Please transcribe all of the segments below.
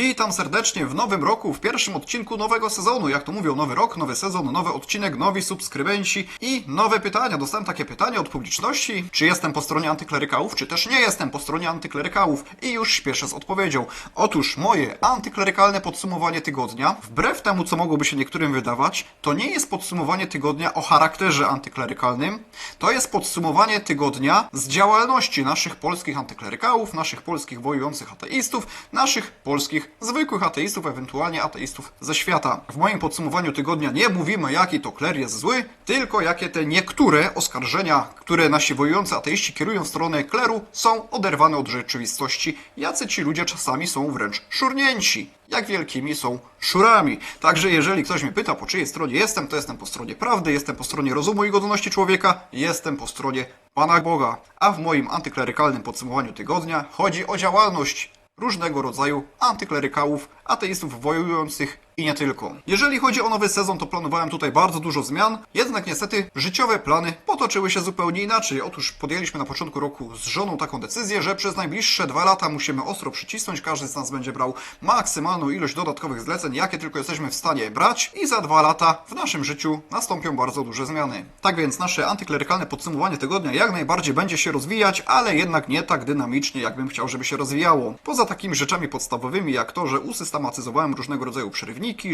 Witam serdecznie w nowym roku, w pierwszym odcinku nowego sezonu. Jak to mówią, nowy rok, nowy sezon, nowy odcinek, nowi subskrybenci i nowe pytania. Dostałem takie pytanie od publiczności, czy jestem po stronie antyklerykałów, czy też nie jestem po stronie antyklerykałów. I już śpieszę z odpowiedzią. Otóż moje antyklerykalne podsumowanie tygodnia, wbrew temu, co mogłoby się niektórym wydawać, to nie jest podsumowanie tygodnia o charakterze antyklerykalnym. To jest podsumowanie tygodnia z działalności naszych polskich antyklerykałów, naszych polskich wojujących ateistów, naszych polskich zwykłych ateistów, ewentualnie ateistów ze świata. W moim podsumowaniu tygodnia nie mówimy, jaki to kler jest zły, tylko jakie te niektóre oskarżenia, które nasi wojujący ateiści kierują w stronę kleru, są oderwane od rzeczywistości. Jacy ci ludzie czasami są wręcz szurnięci jak wielkimi są szurami. Także jeżeli ktoś mnie pyta, po czyjej stronie jestem, to jestem po stronie prawdy, jestem po stronie rozumu i godności człowieka, jestem po stronie Pana Boga. A w moim antyklerykalnym podsumowaniu tygodnia chodzi o działalność różnego rodzaju antyklerykałów, ateistów wojujących i nie tylko. Jeżeli chodzi o nowy sezon, to planowałem tutaj bardzo dużo zmian, jednak niestety życiowe plany potoczyły się zupełnie inaczej. Otóż podjęliśmy na początku roku z żoną taką decyzję, że przez najbliższe dwa lata musimy ostro przycisnąć, każdy z nas będzie brał maksymalną ilość dodatkowych zleceń, jakie tylko jesteśmy w stanie brać i za dwa lata w naszym życiu nastąpią bardzo duże zmiany. Tak więc nasze antyklerykalne podsumowanie tygodnia jak najbardziej będzie się rozwijać, ale jednak nie tak dynamicznie, jakbym chciał, żeby się rozwijało. Poza takimi rzeczami podstawowymi, jak to, że usystematyzowałem różnego rodzaju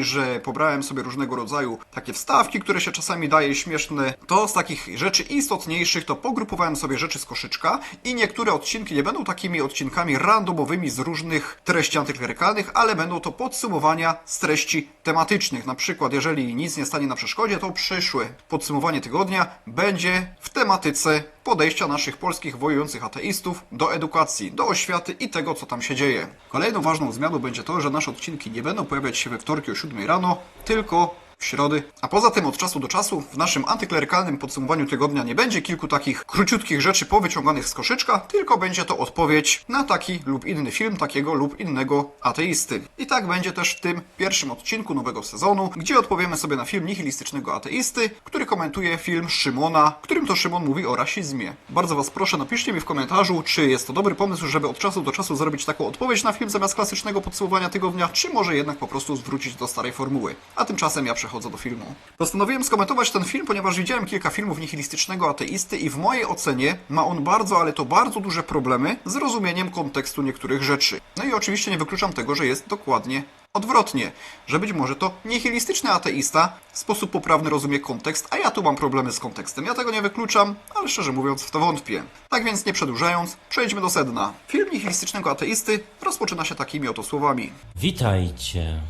że pobrałem sobie różnego rodzaju takie wstawki, które się czasami daje śmieszne, to z takich rzeczy istotniejszych to pogrupowałem sobie rzeczy z koszyczka i niektóre odcinki nie będą takimi odcinkami randomowymi z różnych treści antyklerykalnych, ale będą to podsumowania z treści tematycznych. Na przykład, jeżeli nic nie stanie na przeszkodzie, to przyszłe podsumowanie tygodnia będzie w tematyce podejścia naszych polskich wojujących ateistów do edukacji, do oświaty i tego, co tam się dzieje. Kolejną ważną zmianą będzie to, że nasze odcinki nie będą pojawiać się we wtorki o 7 rano, tylko w środy. A poza tym od czasu do czasu w naszym antyklerykalnym podsumowaniu tygodnia nie będzie kilku takich króciutkich rzeczy powyciąganych z koszyczka, tylko będzie to odpowiedź na taki lub inny film takiego lub innego ateisty. I tak będzie też w tym pierwszym odcinku nowego sezonu, gdzie odpowiemy sobie na film nihilistycznego ateisty, który komentuje film Szymona, którym to Szymon mówi o rasizmie. Bardzo Was proszę, napiszcie mi w komentarzu, czy jest to dobry pomysł, żeby od czasu do czasu zrobić taką odpowiedź na film zamiast klasycznego podsumowania tygodnia, czy może jednak po prostu zwrócić do starej formuły. A tymczasem ja przechodzę do filmu. Postanowiłem skomentować ten film, ponieważ widziałem kilka filmów nihilistycznego ateisty i w mojej ocenie ma on bardzo, ale to bardzo duże problemy z rozumieniem kontekstu niektórych rzeczy. No i oczywiście nie wykluczam tego, że jest dokładnie odwrotnie, że być może to nihilistyczny ateista w sposób poprawny rozumie kontekst, a ja tu mam problemy z kontekstem. Ja tego nie wykluczam, ale szczerze mówiąc w to wątpię. Tak więc nie przedłużając, przejdźmy do sedna. Film nihilistycznego ateisty rozpoczyna się takimi oto słowami. Witajcie.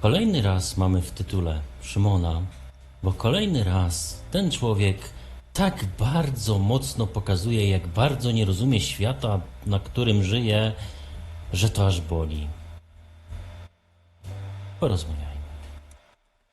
Kolejny raz mamy w tytule Szymona, bo kolejny raz ten człowiek tak bardzo mocno pokazuje, jak bardzo nie rozumie świata, na którym żyje, że to aż boli. Porozmawiajmy.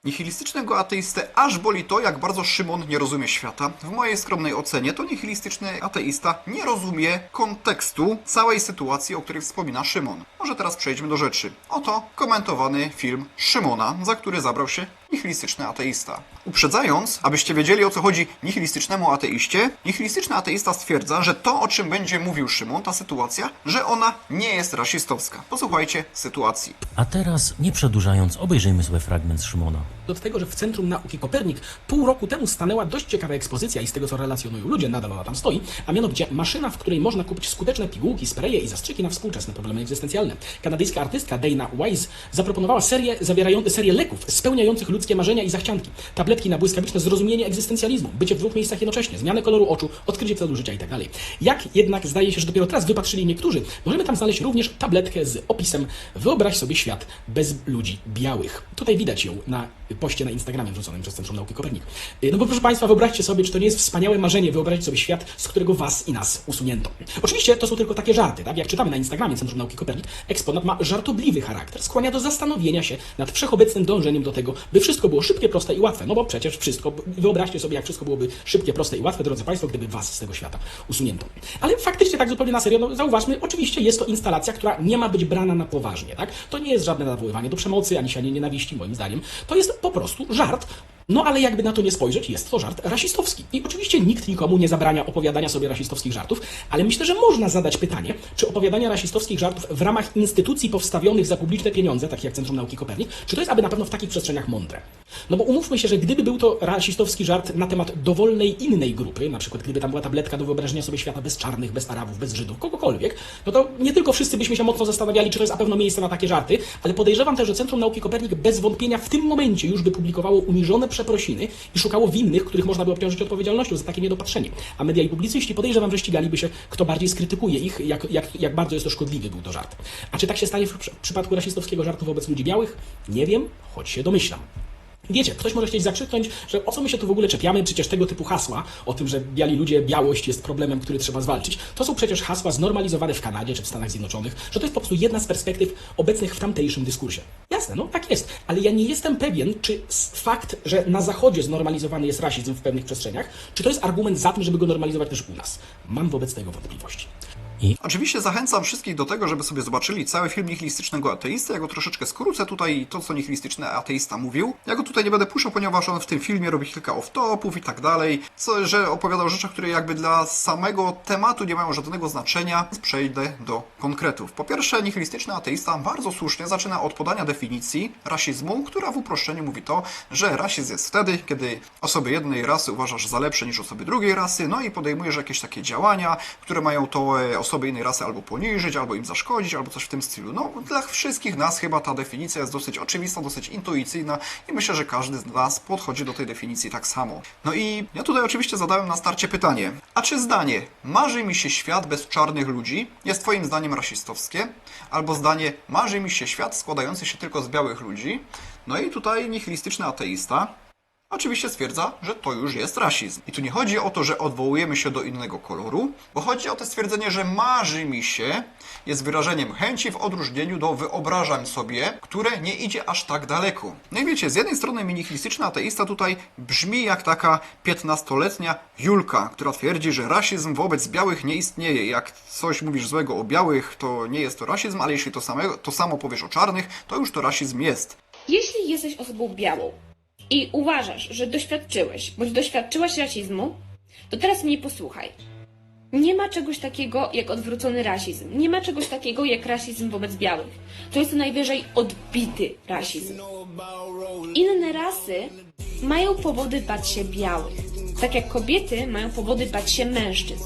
Nihilistycznego ateistę aż boli to, jak bardzo Szymon nie rozumie świata. W mojej skromnej ocenie to nihilistyczny ateista nie rozumie kontekstu całej sytuacji, o której wspomina Szymon. Może teraz przejdźmy do rzeczy. Oto komentowany film Szymona, za który zabrał się nihilistyczny ateista. Uprzedzając, abyście wiedzieli o co chodzi nihilistycznemu ateiście, nihilistyczny ateista stwierdza, że to o czym będzie mówił Szymon, ta sytuacja, że ona nie jest rasistowska. Posłuchajcie sytuacji. A teraz, nie przedłużając, obejrzyjmy sobie fragment Szymona. Do tego, że w Centrum Nauki Kopernik pół roku temu stanęła dość ciekawa ekspozycja i z tego, co relacjonują ludzie, nadal ona tam stoi, a mianowicie maszyna, w której można kupić skuteczne pigułki, spreje i zastrzyki na współczesne problemy egzystencjalne. Kanadyjska artystka Dana Wise zaproponowała serię zawierającą serię leków spełniających ludzkie marzenia i zachcianki. Tabletki na błyskawiczne zrozumienie egzystencjalizmu, bycie w dwóch miejscach jednocześnie, zmianę koloru oczu, odkrycie celu życia itd. Jak jednak zdaje się, że dopiero teraz wypatrzyli niektórzy, możemy tam znaleźć również tabletkę z opisem Wyobraź sobie świat bez ludzi białych. Tutaj widać ją na poście na Instagramie wrzuconym przez Centrum Nauki Kopernik. Y, No bo proszę Państwa, wyobraźcie sobie, czy to nie jest wspaniałe marzenie wyobrazić sobie świat, z którego Was i nas usunięto. Oczywiście to są tylko takie żarty, tak? Jak czytamy na Instagramie Centrum Nauki Kopernik, eksponat ma żartobliwy charakter, skłania do zastanowienia się nad wszechobecnym dążeniem do tego, by wszystko było szybkie, proste i łatwe. No bo przecież wszystko, wyobraźcie sobie, jak wszystko byłoby szybkie, proste i łatwe, drodzy Państwo, gdyby Was z tego świata usunięto. Ale faktycznie tak zupełnie na serio, no zauważmy, oczywiście jest to instalacja, która nie ma być brana na poważnie, tak? To nie jest żadne nawoływanie do przemocy, ani sianie nienawiści, moim zdaniem. To jest po prostu żart, No ale jakby na to nie spojrzeć, jest to żart rasistowski. I oczywiście nikt nikomu nie zabrania opowiadania sobie rasistowskich żartów, ale myślę, że można zadać pytanie, czy opowiadania rasistowskich żartów w ramach instytucji powstawionych za publiczne pieniądze, takich jak Centrum Nauki Kopernik, czy to jest aby na pewno w takich przestrzeniach mądre? No bo umówmy się, że gdyby był to rasistowski żart na temat dowolnej innej grupy, na przykład gdyby tam była tabletka do wyobrażenia sobie świata bez czarnych, bez Arabów, bez Żydów, kogokolwiek, no to nie tylko wszyscy byśmy się mocno zastanawiali, czy to jest na pewno miejsce na takie żarty, ale podejrzewam też, że Centrum Nauki Kopernik bez wątpienia w tym momencie już by publikowało uniżone przeprosiny i szukało winnych, których można by obciążyć odpowiedzialnością za takie niedopatrzenie. A media i publicyści podejrzewam, że ścigaliby się, kto bardziej skrytykuje ich, jak, jak, jak bardzo jest to szkodliwy był to żart. A czy tak się stanie w, w przypadku rasistowskiego żartu wobec ludzi białych? Nie wiem, choć się domyślam. Wiecie, ktoś może chcieć zakrzyknąć, że o co my się tu w ogóle czepiamy, przecież tego typu hasła o tym, że biali ludzie, białość jest problemem, który trzeba zwalczyć, to są przecież hasła znormalizowane w Kanadzie czy w Stanach Zjednoczonych, że to jest po prostu jedna z perspektyw obecnych w tamtejszym dyskursie. Jasne, no tak jest, ale ja nie jestem pewien, czy fakt, że na Zachodzie znormalizowany jest rasizm w pewnych przestrzeniach, czy to jest argument za tym, żeby go normalizować też u nas. Mam wobec tego wątpliwości. Oczywiście zachęcam wszystkich do tego, żeby sobie zobaczyli cały film nihilistycznego ateisty. Ja go troszeczkę skrócę tutaj, to co nihilistyczny ateista mówił. Ja go tutaj nie będę puszczał, ponieważ on w tym filmie robi kilka off-topów i tak dalej, co, że opowiadał o rzeczach, które jakby dla samego tematu nie mają żadnego znaczenia. Przejdę do konkretów. Po pierwsze, nihilistyczny ateista bardzo słusznie zaczyna od podania definicji rasizmu, która w uproszczeniu mówi to, że rasizm jest wtedy, kiedy osoby jednej rasy uważasz za lepsze niż osoby drugiej rasy, no i podejmujesz jakieś takie działania, które mają to e, osoby innej rasy albo poniżyć, albo im zaszkodzić, albo coś w tym stylu. No, dla wszystkich nas chyba ta definicja jest dosyć oczywista, dosyć intuicyjna i myślę, że każdy z nas podchodzi do tej definicji tak samo. No i ja tutaj oczywiście zadałem na starcie pytanie, a czy zdanie marzy mi się świat bez czarnych ludzi jest twoim zdaniem rasistowskie? Albo zdanie marzy mi się świat składający się tylko z białych ludzi? No i tutaj nihilistyczny ateista Oczywiście stwierdza, że to już jest rasizm. I tu nie chodzi o to, że odwołujemy się do innego koloru, bo chodzi o to stwierdzenie, że marzy mi się, jest wyrażeniem chęci w odróżnieniu do wyobrażań sobie, które nie idzie aż tak daleko. No i wiecie, z jednej strony minihilistyczny ateista tutaj brzmi jak taka 15-letnia Julka, która twierdzi, że rasizm wobec białych nie istnieje. Jak coś mówisz złego o białych, to nie jest to rasizm, ale jeśli to, samego, to samo powiesz o czarnych, to już to rasizm jest. Jeśli jesteś osobą białą i uważasz, że doświadczyłeś bądź doświadczyłaś rasizmu, to teraz mnie posłuchaj. Nie ma czegoś takiego jak odwrócony rasizm. Nie ma czegoś takiego jak rasizm wobec białych. To jest najwyżej odbity rasizm. Inne rasy mają powody bać się białych. Tak jak kobiety mają powody bać się mężczyzn.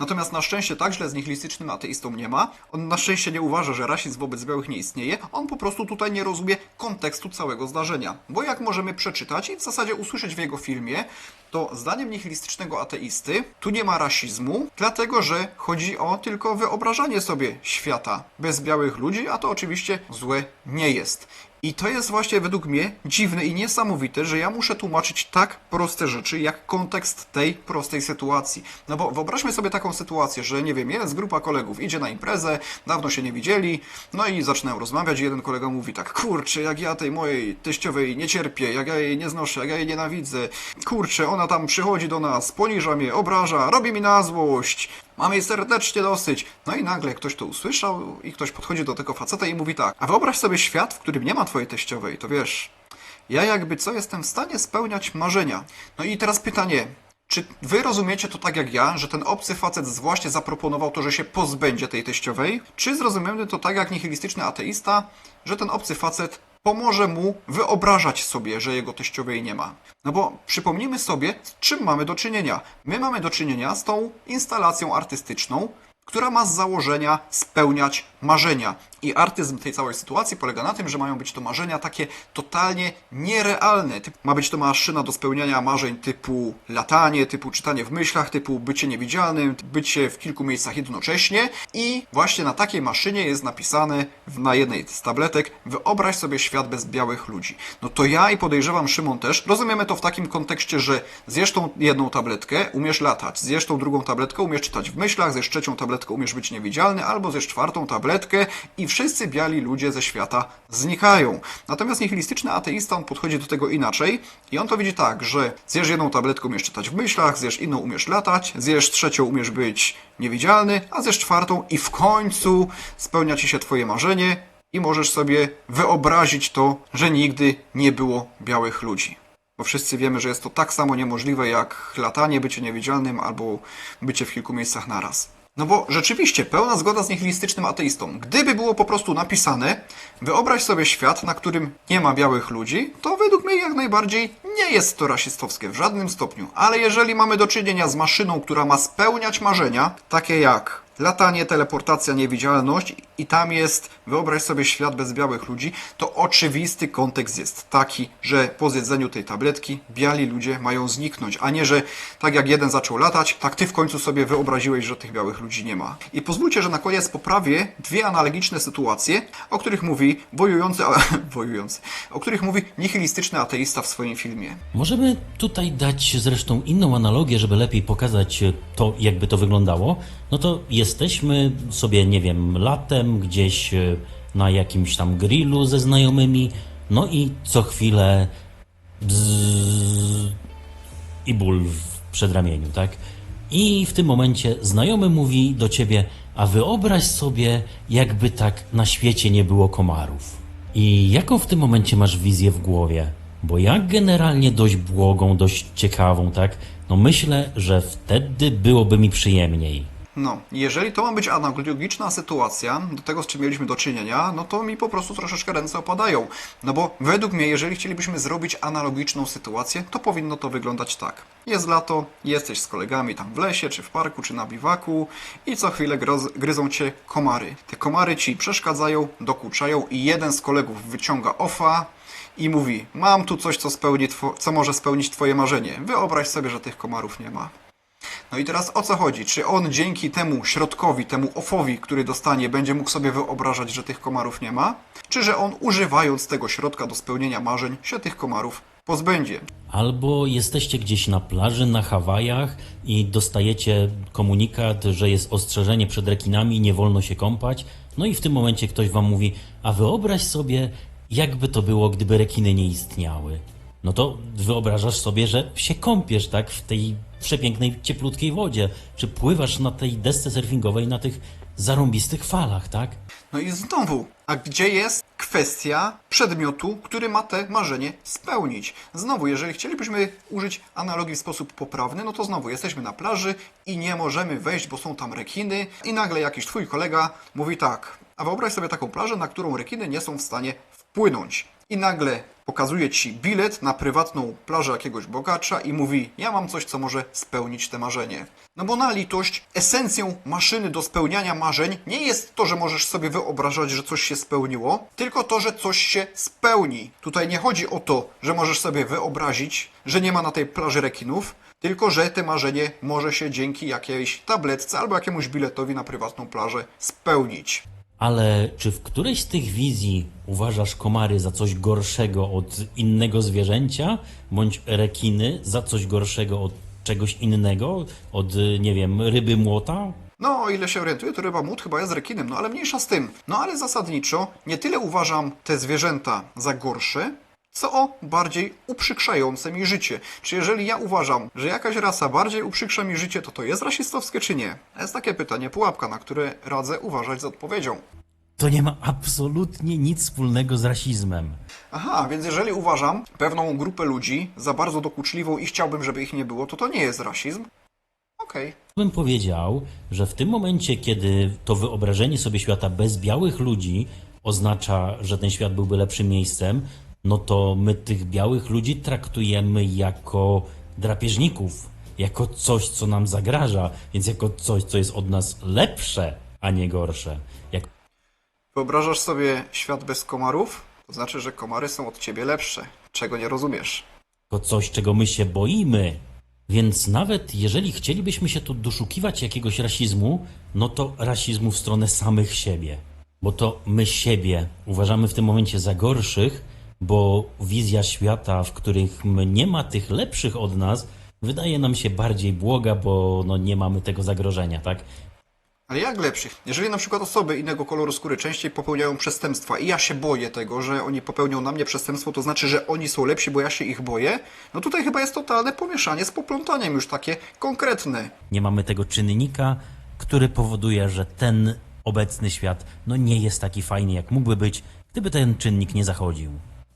Natomiast na szczęście tak źle z nihilistycznym ateistą nie ma. On na szczęście nie uważa, że rasizm wobec białych nie istnieje. On po prostu tutaj nie rozumie kontekstu całego zdarzenia. Bo jak możemy przeczytać i w zasadzie usłyszeć w jego filmie, to zdaniem nihilistycznego ateisty tu nie ma rasizmu, dlatego że chodzi o tylko wyobrażanie sobie świata bez białych ludzi, a to oczywiście złe nie jest. I to jest właśnie według mnie dziwne i niesamowite, że ja muszę tłumaczyć tak proste rzeczy, jak kontekst tej prostej sytuacji. No bo wyobraźmy sobie taką sytuację, że nie wiem, jest grupa kolegów, idzie na imprezę, dawno się nie widzieli, no i zaczynają rozmawiać i jeden kolega mówi tak, kurczę, jak ja tej mojej teściowej nie cierpię, jak ja jej nie znoszę, jak ja jej nienawidzę, kurczę, ona tam przychodzi do nas, poniża mnie, obraża, robi mi na złość, Mam jej serdecznie dosyć. No i nagle ktoś to usłyszał i ktoś podchodzi do tego faceta i mówi tak. A wyobraź sobie świat, w którym nie ma twojej teściowej, to wiesz, ja jakby co jestem w stanie spełniać marzenia. No i teraz pytanie. Czy wy rozumiecie to tak jak ja, że ten obcy facet właśnie zaproponował to, że się pozbędzie tej teściowej? Czy zrozumiemy to tak jak nihilistyczny ateista, że ten obcy facet pomoże mu wyobrażać sobie, że jego teściowej nie ma? No bo przypomnijmy sobie, z czym mamy do czynienia. My mamy do czynienia z tą instalacją artystyczną, która ma z założenia spełniać marzenia. I artyzm tej całej sytuacji polega na tym, że mają być to marzenia takie totalnie nierealne. Ma być to maszyna do spełniania marzeń typu latanie, typu czytanie w myślach, typu bycie niewidzialnym, bycie w kilku miejscach jednocześnie. I właśnie na takiej maszynie jest napisane na jednej z tabletek wyobraź sobie świat bez białych ludzi. No to ja i podejrzewam Szymon też, rozumiemy to w takim kontekście, że zjesz tą jedną tabletkę, umiesz latać, zjesz tą drugą tabletkę, umiesz czytać w myślach, zjesz trzecią tabletkę, umiesz być niewidzialny, albo zjesz czwartą tabletkę i wszyscy biali ludzie ze świata znikają. Natomiast nihilistyczny ateista, on podchodzi do tego inaczej i on to widzi tak, że zjesz jedną tabletkę, umiesz czytać w myślach, zjesz inną, umiesz latać, zjesz trzecią, umiesz być niewidzialny, a zjesz czwartą i w końcu spełnia ci się twoje marzenie i możesz sobie wyobrazić to, że nigdy nie było białych ludzi. Bo wszyscy wiemy, że jest to tak samo niemożliwe jak latanie, bycie niewidzialnym albo bycie w kilku miejscach naraz. No bo rzeczywiście, pełna zgoda z nihilistycznym ateistą. Gdyby było po prostu napisane, wyobraź sobie świat, na którym nie ma białych ludzi, to według mnie jak najbardziej nie jest to rasistowskie w żadnym stopniu. Ale jeżeli mamy do czynienia z maszyną, która ma spełniać marzenia, takie jak latanie, teleportacja, niewidzialność i tam jest, wyobraź sobie świat bez białych ludzi, to oczywisty kontekst jest taki, że po zjedzeniu tej tabletki biali ludzie mają zniknąć, a nie, że tak jak jeden zaczął latać, tak ty w końcu sobie wyobraziłeś, że tych białych ludzi nie ma. I pozwólcie, że na koniec poprawię dwie analogiczne sytuacje, o których mówi wojujący, a, wojujący, o których mówi nihilistyczny ateista w swoim filmie. Możemy tutaj dać zresztą inną analogię, żeby lepiej pokazać to, jakby to wyglądało. No to jesteśmy sobie, nie wiem, latem gdzieś e, na jakimś tam grillu ze znajomymi, no i co chwilę bzzz, i ból w przedramieniu, tak? I w tym momencie znajomy mówi do ciebie, a wyobraź sobie, jakby tak na świecie nie było komarów. I jaką w tym momencie masz wizję w głowie? Bo ja generalnie dość błogą, dość ciekawą, tak? No myślę, że wtedy byłoby mi przyjemniej. No, jeżeli to ma być analogiczna sytuacja do tego, z czym mieliśmy do czynienia, no to mi po prostu troszeczkę ręce opadają. No bo według mnie, jeżeli chcielibyśmy zrobić analogiczną sytuację, to powinno to wyglądać tak. Jest lato, jesteś z kolegami tam w lesie, czy w parku, czy na biwaku i co chwilę gryzą cię komary. Te komary ci przeszkadzają, dokuczają i jeden z kolegów wyciąga ofa, i mówi: Mam tu coś, co, spełni co może spełnić Twoje marzenie. Wyobraź sobie, że tych komarów nie ma. No i teraz o co chodzi? Czy on dzięki temu środkowi, temu ofowi, który dostanie, będzie mógł sobie wyobrażać, że tych komarów nie ma? Czy że on używając tego środka do spełnienia marzeń się tych komarów pozbędzie? Albo jesteście gdzieś na plaży na Hawajach i dostajecie komunikat, że jest ostrzeżenie przed rekinami nie wolno się kąpać. No i w tym momencie ktoś wam mówi, a wyobraź sobie, jakby to było, gdyby rekiny nie istniały. No to wyobrażasz sobie, że się kąpiesz, tak, w tej przepięknej, cieplutkiej wodzie, czy pływasz na tej desce surfingowej na tych zarąbistych falach, tak? No i znowu, a gdzie jest kwestia przedmiotu, który ma te marzenie spełnić? Znowu, jeżeli chcielibyśmy użyć analogii w sposób poprawny, no to znowu jesteśmy na plaży i nie możemy wejść, bo są tam rekiny i nagle jakiś twój kolega mówi tak, a wyobraź sobie taką plażę, na którą rekiny nie są w stanie wpłynąć. I nagle pokazuje ci bilet na prywatną plażę jakiegoś bogacza i mówi: Ja mam coś, co może spełnić te marzenie. No bo na litość, esencją maszyny do spełniania marzeń nie jest to, że możesz sobie wyobrażać, że coś się spełniło, tylko to, że coś się spełni. Tutaj nie chodzi o to, że możesz sobie wyobrazić, że nie ma na tej plaży rekinów, tylko że te marzenie może się dzięki jakiejś tabletce albo jakiemuś biletowi na prywatną plażę spełnić. Ale czy w którejś z tych wizji uważasz komary za coś gorszego od innego zwierzęcia, bądź rekiny za coś gorszego od czegoś innego, od, nie wiem, ryby młota? No, o ile się orientuję, to ryba młot chyba jest rekinem, no ale mniejsza z tym. No ale zasadniczo nie tyle uważam te zwierzęta za gorsze, co bardziej uprzykrzające mi życie. Czy jeżeli ja uważam, że jakaś rasa bardziej uprzykrza mi życie, to to jest rasistowskie czy nie? To jest takie pytanie pułapka, na które radzę uważać z odpowiedzią. To nie ma absolutnie nic wspólnego z rasizmem. Aha, więc jeżeli uważam pewną grupę ludzi za bardzo dokuczliwą i chciałbym, żeby ich nie było, to to nie jest rasizm? Okej. Bym powiedział, że w tym momencie, kiedy to wyobrażenie sobie świata bez białych ludzi oznacza, że ten świat byłby lepszym miejscem, no to my tych białych ludzi traktujemy jako drapieżników, jako coś, co nam zagraża, więc jako coś, co jest od nas lepsze, a nie gorsze. Jako Wyobrażasz sobie świat bez komarów? To znaczy, że komary są od ciebie lepsze. Czego nie rozumiesz? jako coś, czego my się boimy. Więc nawet jeżeli chcielibyśmy się tu doszukiwać jakiegoś rasizmu, no to rasizmu w stronę samych siebie. Bo to my siebie uważamy w tym momencie za gorszych, bo wizja świata, w których nie ma tych lepszych od nas, wydaje nam się bardziej błoga, bo no nie mamy tego zagrożenia, tak? Ale jak lepszych? Jeżeli na przykład osoby innego koloru skóry częściej popełniają przestępstwa i ja się boję tego, że oni popełnią na mnie przestępstwo, to znaczy, że oni są lepsi, bo ja się ich boję, no tutaj chyba jest totalne pomieszanie z poplątaniem już takie konkretne. Nie mamy tego czynnika, który powoduje, że ten obecny świat no nie jest taki fajny, jak mógłby być, gdyby ten czynnik nie zachodził.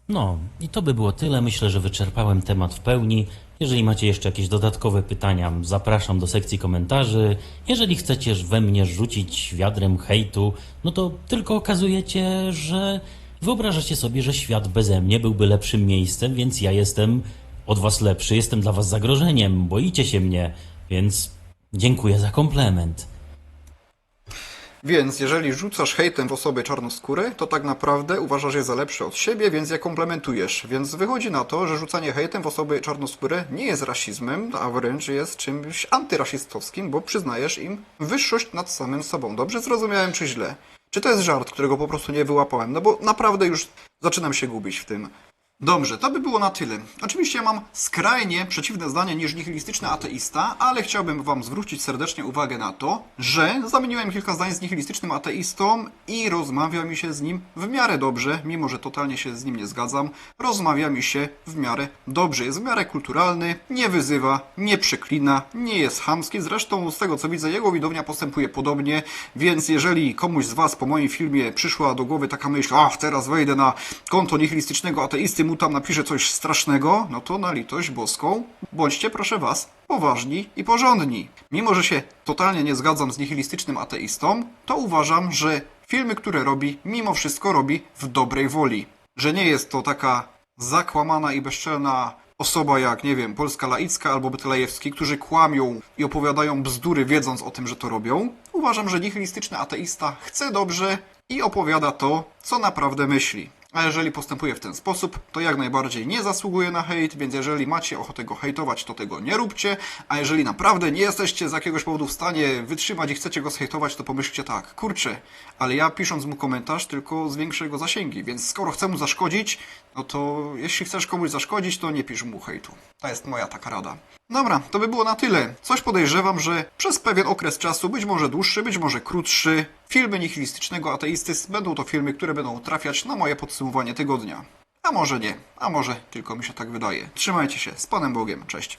No, i to by było tyle. Myślę, że wyczerpałem temat w pełni. Jeżeli macie jeszcze jakieś dodatkowe pytania, zapraszam do sekcji komentarzy. Jeżeli chcecie we mnie rzucić wiadrem hejtu, no to tylko okazujecie, że wyobrażacie sobie, że świat beze mnie byłby lepszym miejscem, więc ja jestem od was lepszy, jestem dla was zagrożeniem, boicie się mnie, więc dziękuję za komplement. Więc jeżeli rzucasz hejtem w osoby czarnoskóre, to tak naprawdę uważasz je za lepsze od siebie, więc je komplementujesz. Więc wychodzi na to, że rzucanie hejtem w osoby czarnoskóre nie jest rasizmem, a wręcz jest czymś antyrasistowskim, bo przyznajesz im wyższość nad samym sobą. Dobrze zrozumiałem czy źle? Czy to jest żart, którego po prostu nie wyłapałem? No bo naprawdę już zaczynam się gubić w tym. Dobrze, to by było na tyle. Oczywiście mam skrajnie przeciwne zdanie niż nihilistyczny ateista, ale chciałbym Wam zwrócić serdecznie uwagę na to, że zamieniłem kilka zdań z nihilistycznym ateistą i rozmawia mi się z nim w miarę dobrze, mimo że totalnie się z nim nie zgadzam. Rozmawia mi się w miarę dobrze, jest w miarę kulturalny, nie wyzywa, nie przeklina, nie jest chamski. Zresztą z tego co widzę, jego widownia postępuje podobnie, więc jeżeli komuś z Was po moim filmie przyszła do głowy taka myśl, ach, teraz wejdę na konto nihilistycznego ateisty, mu tam napiszę coś strasznego, no to na litość boską, bądźcie proszę Was poważni i porządni. Mimo, że się totalnie nie zgadzam z nihilistycznym ateistą, to uważam, że filmy, które robi, mimo wszystko robi w dobrej woli. Że nie jest to taka zakłamana i bezczelna osoba jak, nie wiem, Polska Laicka albo Betlejewski, którzy kłamią i opowiadają bzdury, wiedząc o tym, że to robią. Uważam, że nihilistyczny ateista chce dobrze i opowiada to, co naprawdę myśli. A jeżeli postępuje w ten sposób, to jak najbardziej nie zasługuje na hejt, więc jeżeli macie ochotę go hejtować, to tego nie róbcie. A jeżeli naprawdę nie jesteście z jakiegoś powodu w stanie wytrzymać i chcecie go zhejtować, to pomyślcie tak, kurczę, ale ja pisząc mu komentarz tylko zwiększę jego zasięgi, więc skoro chcę mu zaszkodzić, no to jeśli chcesz komuś zaszkodzić, to nie pisz mu hejtu. To jest moja taka rada. Dobra, to by było na tyle. Coś podejrzewam, że przez pewien okres czasu, być może dłuższy, być może krótszy, filmy nihilistycznego ateisty będą to filmy, które będą trafiać na moje podsumowanie tygodnia. A może nie, a może tylko mi się tak wydaje. Trzymajcie się, z Panem Bogiem, cześć.